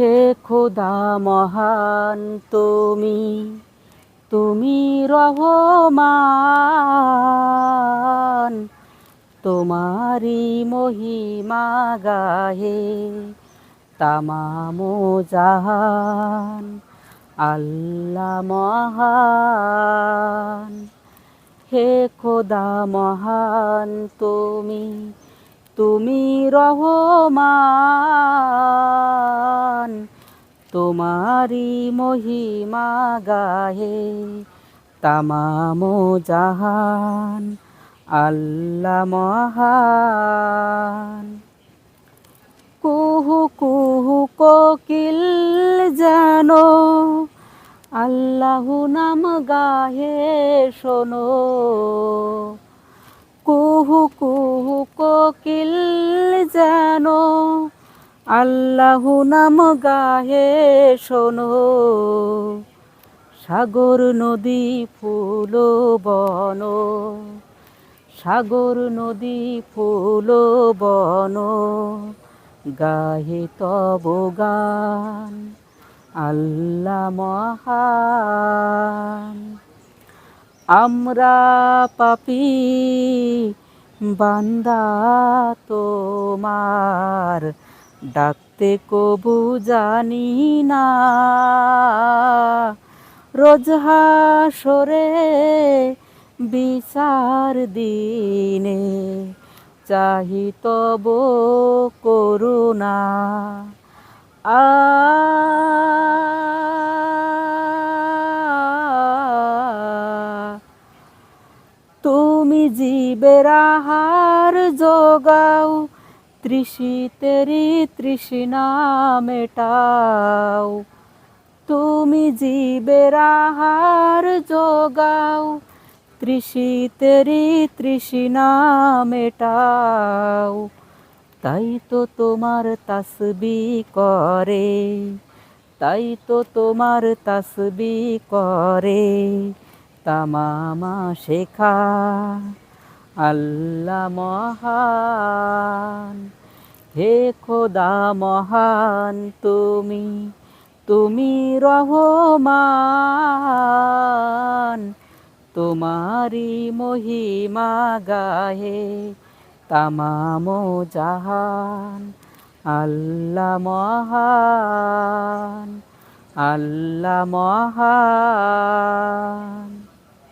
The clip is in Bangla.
হে খোদা মহান তুমি তুমি রহমান তোমারি মহিমা গাহে তামামো জাহান, আল্লাহ মহান। হে খোদা মহান তুমি তুমি রহমান। তোমারি মহিমা গাহে তামামো জাহান আল্লাহ মহান। কুহু কুহু কোকিল জানো আল্লাহু নাম গাহে শোনো। কুহু কুহু কোকিল জানো আল্লাহু নাম গাহে শোনো। সাগর নদী ফুল বন। সাগর নদী ফুল বন। গাহে তব গান। আল্লাহ মহান। আমরা পাপি বান্দা তোমার। ডাকতে কবু জানি না। রোজ হাসরে বিচার দিনে চাহি তব করুণা। আ, তুমি জীবের আহার যোগাও তৃষিতেরি তৃষ্ণা মেটাও তুমি জীবের আহার যোগাও। তৃষিতেরি তৃষ্ণা মেটাও তাই তো তোমার তাসবি করে, তাই তো তোমার তাসবি করে, তামামা শেখা আল্লাহ মহান। হে খোদা মহান তুমি তুমি রহমান তোমারি মহিমা গাহে তামামো জাহান, আল্লাহ মহান আল্লাহ মহান।